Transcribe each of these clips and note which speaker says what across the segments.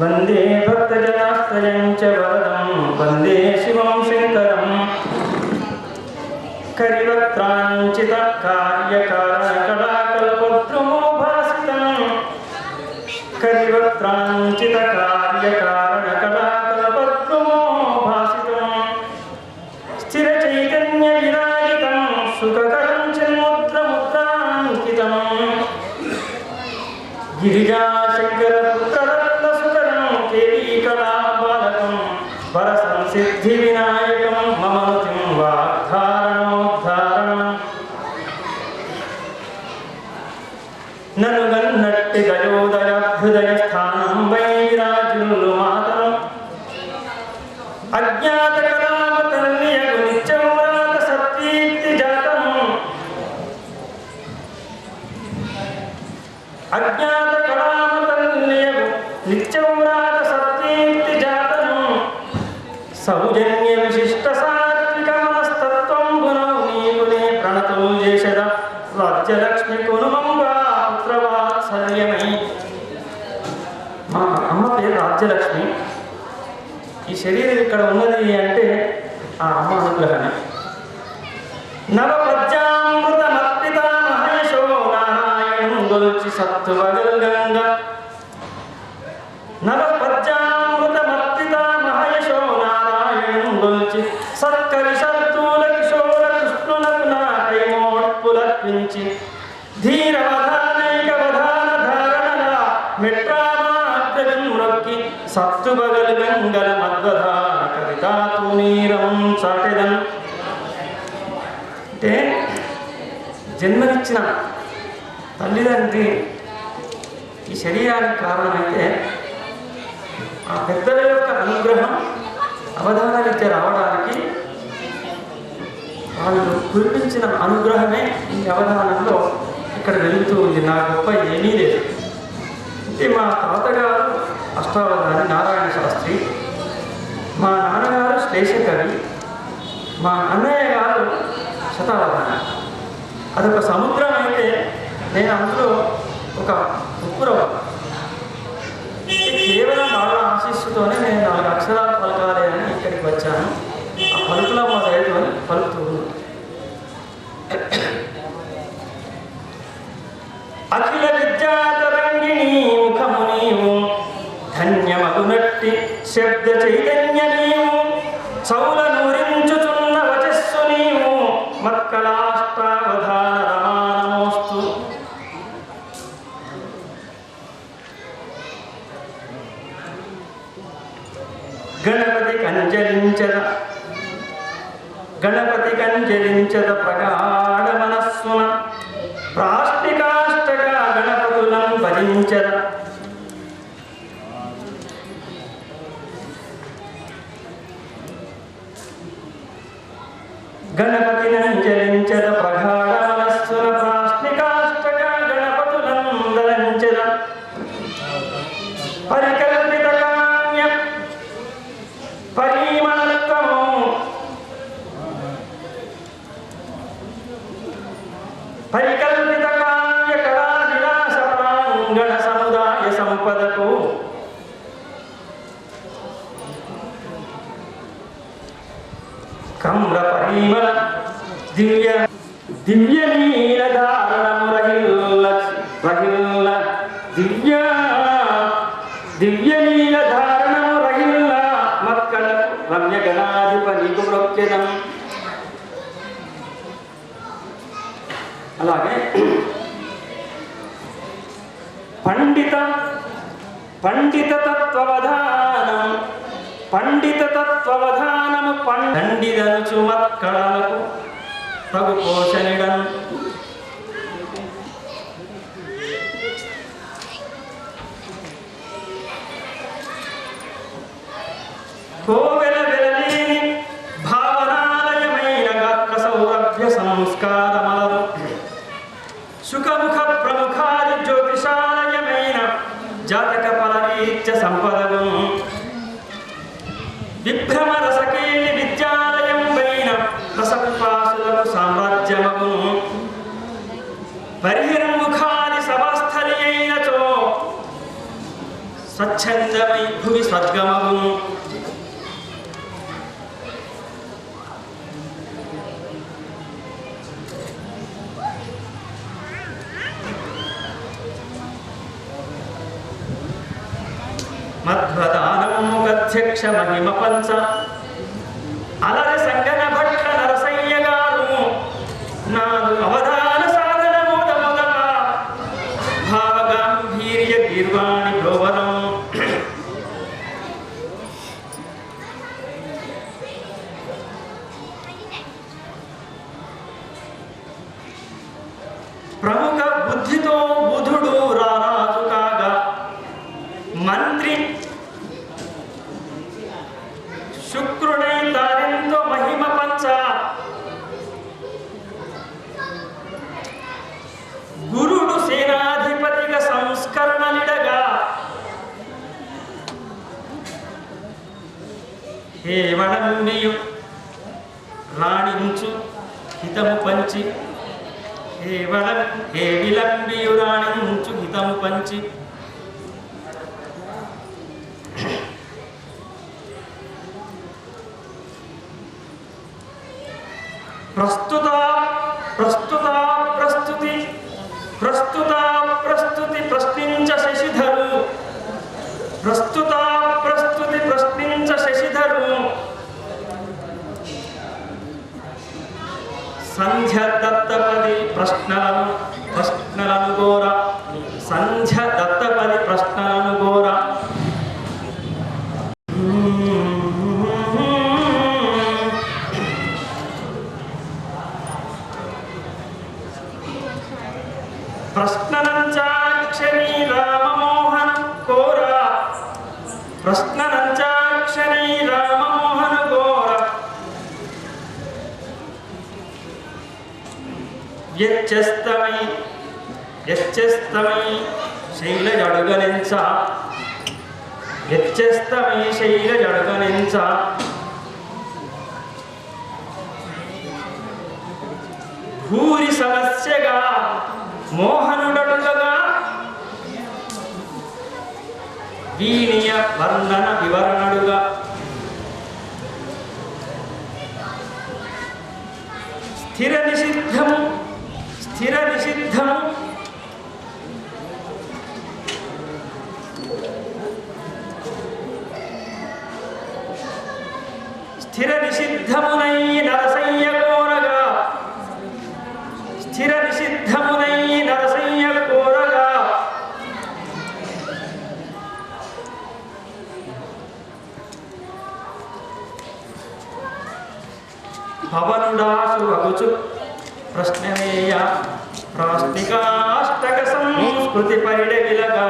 Speaker 1: వందే భక్తజనాశ్రయం చ వరదం వందే శివం శంకరం కరివక్త్రాంచిత అజ్ఞాత కళామ తల్లియగు నిత్యం రాత సత్వీక్తి జాతం సౌజన్య విశిష్ట సాత్విక మనస్తత్వం గుణం నీకునే ప్రణతులు చేసద. రాజ్యలక్ష్మి కునుమంగా పుత్రవాత్సల్యమై. మా అమ్మ పేరు రాజ్యలక్ష్మి. ఈ శరీరం ఇక్కడ ఉన్నది అంటే ఆ అమ్మ అనుగ్రహమే. నవపద్యామృతమర్పిత నారాయణం గొల్చి సత్తువగల్గంగ నవపద్యామృతమర్పిత మహేశో నారాయణం గొల్చి సత్కరి సత్తుల కిశోర కృష్ణులకు నా కైమోడ్పులర్పించి వధాన ధారణల గంగల మద్వధాన కవితాతు నీరం అంటే జన్మనిచ్చిన తల్లిదండ్రి ఈ శరీరానికి కారణమైతే ఆ పెద్దల యొక్క అనుగ్రహం అవధాన రావడానికి వాళ్ళు కురిపించిన అనుగ్రహమే ఈ అవధానంలో ఇక్కడ వెలుగుతూ ఉంది. నా గొప్ప ఏమీ లేదు. అంటే మా తాతగారు అష్టావధాని నారాయణ శాస్త్రి మా నాన్నగారు శ్లేషకవి మా అన్నయ్య గారు శతావధాని. అదొక సముద్రం అయితే నేను అందులో ఒక ఉప్పురవ కేవలం వాళ్ళ ఆశీస్సుతోనే నేను నాలుగు అక్షరాలు పలకాలి అని ఇక్కడికి వచ్చాను. ఆ పలుకుల మా దయతో పలుకుతూ అఖిల విద్యాతరంగిణి ముఖము నీవు ధన్యమగునట్టి శబ్ద చైతన్య నీవు చౌల నూరించుచున్న వచస్సు నీవు మత్కళాష్టావధాన గణపతి కంజలించద గణపతి కంజలించద ప్రగాఢ మనస్సున. ప్రాష్టికాష్టక గణపతులను భజించద. గణపతి ప్రాంగణ సముదాయ సంపదకు కమ్ర పరిమళ దివ్య దివ్య నీల ధారణము రహిల్ల రహిల్ల దివ్య దివ్య నీల ధారణము రహిల్ల మక్కలకు రమ్య గణాధిప నీకు ప్రొక్యదం అలాగే ಪಂಡಿತ ಪಂಡಿತ ತತ್ವವಧಾನ ಪಂಡಿತ ತತ್ವವಧಾನಮ ಪಂಡಿದನು ಚುಮಕ್ಕಳಕು ಪ್ರಭು ಪೋಷಣಿಡನು ಕೋವೆಲ ಬೆರಲಿ ಭಾವನಾಲಯ ಮೈನಗಾಕ್ಕ ಸೌರಭ್ಯ ಸಂಸ್ಕಾರ ಮಲರು ಸುಖಮುಖ ಪ್ರಮುಖ జాతక ఫలరీత్య సంపదను. విభ్రమ రసకేళి విద్యాలయం వైన రసపాసులను సామ్రాజ్యమగును. పరిహిర్ముఖాది సభస్థలి అయినచో స్వచ్ఛందమై భువి స్వర్గమగును. ಮಧ್ವದಾನಂ ಮುಖಧ್ಯಕ್ಷ ಮಹಿಮ ಪಂಚ ಅಲ್ಲದೆ ಸಂಗನ హే రాణించు హితము పంచి. హే హే విలంబియు రాణించు హితము పంచి. ప్రస్తుత ప్రస్తుతి ప్రస్తుత ప్రస్తుతి ప్రశ్నించ శశిధరు ప్రస్తుత ప్రస్తుతి ప్రశ్నించ శశిధరు సంధ్య దత్తపది ప్రశ్నలను ప్రశ్నలను గోర సంధ్య దత్తపది ప్రశ్నలను గోర వ్యత్యస్తమై వ్యత్యస్తమై శైలజడుగనెంచ వ్యత్యస్తమై శైలజడుగనెంచ భూరి సమస్యగా మోహనుడడుగగా వీణియ వర్ణన వివరణడుగా స్థిర నిషిద్ధము చిర నిషిద్ధము స్థిర నిషిద్ధమునై నరసయ్య కోరగా స్థిర నిషిద్ధమునై నరసయ్య కోరగా భవనుడాసు అగుచు ప్రశ్నవేయ ప్రాస్తికాష్టక సంస్కృతి పరిడవిలగా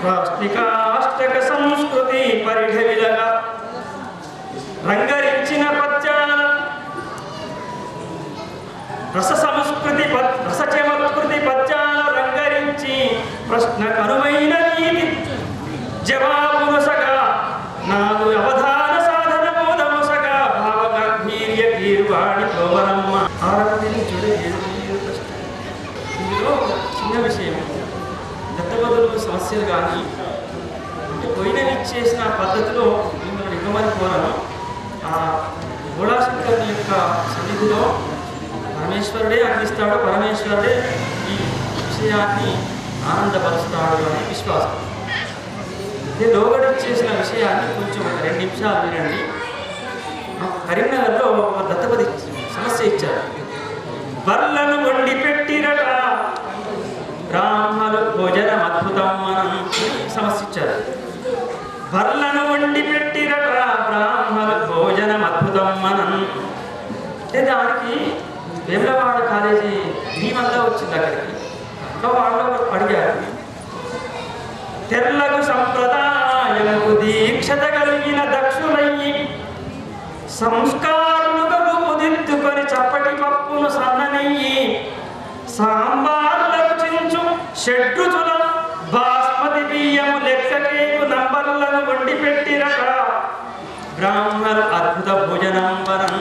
Speaker 1: ప్రాస్తికాష్టక సంస్కృతి పరిఢవిలగా రంగరించిన పద్యాల రస సంస్కృతి రస చమత్కృతి పద్యాల రంగరించి ప్రశ్న కరువైన నీతి జవాబునసగా గోవరమ్మ ఆరవదిని ఏడు ఇందులో చిన్న విషయం. దత్తబదులు సమస్యలు కానీ అంటే పోయినవి చేసిన పద్ధతిలో మిమ్మల్ని ఇవ్వమని కోరను ఆ గోళాశంకరుని యొక్క సన్నిధిలో పరమేశ్వరుడే అందిస్తాడు పరమేశ్వరుడే ఈ విషయాన్ని ఆనందపరుస్తాడు అనే విశ్వాసం. ఇదే లోగడి చేసిన విషయాన్ని కొంచెం ఒక రెండు నిమిషాలు వినండి. కరీంనగర్లో ఒక సమస్య ఇచ్చారు. బర్లను వండి పెట్టిరట. బ్రాహ్మలు భోజనం అద్భుతం మనం సమస్య ఇచ్చారు. బర్లను వండి పెట్టిరట. బ్రాహ్మలు భోజనం అద్భుతం మనం అంటే దానికి వేములవాడ కాలేజీ భీమంతా వచ్చింది అక్కడికి. అక్కడ వాళ్ళు అడిగారు. తెల్లగు సంప్రదాయము దీక్షత కలిగిన దక్షులయ్యి. సంస్కార రూపుదిద్దుకొని చప్పటి పప్పును సన్ననెయ్యి. సాంబార్లకు చించు షడ్రుచుల బాస్మతి బియ్యము లెక్కకేకు నంబర్లను వండి పెట్టిరట బ్రాహ్మణ అద్భుత భోజనం వరం